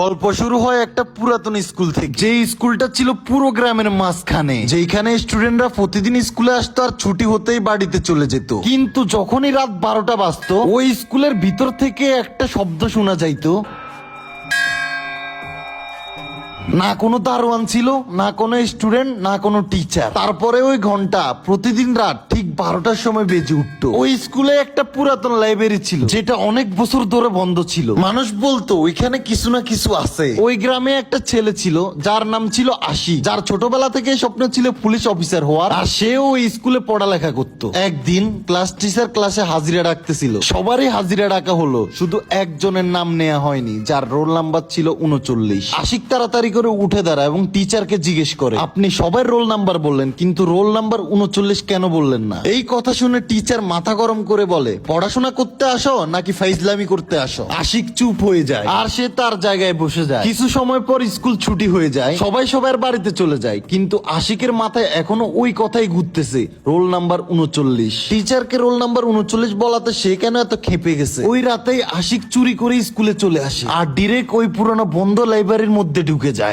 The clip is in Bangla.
গল্প শুরু হয় একটা পুরাতন স্কুল থেকে। যে স্কুলটা ছিল পুরো গ্রামের মাঝখানে। যেখানে স্টুডেন্টরা প্রতিদিন স্কুলে আসতো আর ছুটি হতেই বাড়িতে চলে যেত। কিন্তু যখনই রাত বারোটা বাজতো, ওই স্কুলের ভিতর থেকে একটা শব্দ শোনা যাইতো। না কোনো দারোয়ান ছিল, না কোনো স্টুডেন্ট না কোনো টিচার তারপরে ওই ঘণ্টা, প্রতিদিন রাত ঠিক বারোটার সময় বেজে উঠতো। ওই স্কুলে একটা পুরাতন লাইব্রেরি ছিল, যেটা অনেক বছর ধরে বন্ধ ছিল। মানুষ বলতো, ওইখানে কিছু না কিছু আছে। ওই গ্রামে একটা ছেলে ছিল, যার নাম ছিল আশি। যার ছোটবেলা থেকে স্বপ্ন ছিল পুলিশ অফিসার হওয়ার, আর সেও ওই স্কুলে পড়ালেখা করতো। একদিন ক্লাস টিচার ক্লাসে হাজিরা ডাকতেছিল। সবারই হাজিরা ডাকা হলো, শুধু একজনের নাম নেওয়া হয়নি, যার রোল নাম্বার ছিল উনচল্লিশ। আশিক তাড়াতাড়ি করে উঠে দাঁড়ায় এবং টিচারকে জিজ্ঞেস করে, আপনি সবার রোল নাম্বার বললেন, কিন্তু রোল নাম্বার উনচল্লিশ কেন বললেন না? এই কথা শুনে টিচার মাথা গরম করে বলে, পড়াশোনা করতে আসো নাকি ফাইজলামি করতে আসো? আশিক চুপ হয়ে যায়, আর সে তার জায়গায় বসে যায়। কিছু সময় পর স্কুল ছুটি হয়ে যায়, সবাই সবার বাড়িতে চলে যায়, কিন্তু আশিকের মাথায় এখনও ওই কথাই ঘুরতেছে রোল নাম্বার উনচল্লিশ। টিচারকে রোল নাম্বার উনচল্লিশ বলাতে সে কেন এত খেপে গেছে? ওই রাতেই আশিক চুরি করে স্কুলে চলে আসে, আর ডিরেক্ট ওই পুরনো বন্ধ লাইব্রেরির মধ্যে ঢুকে যায়।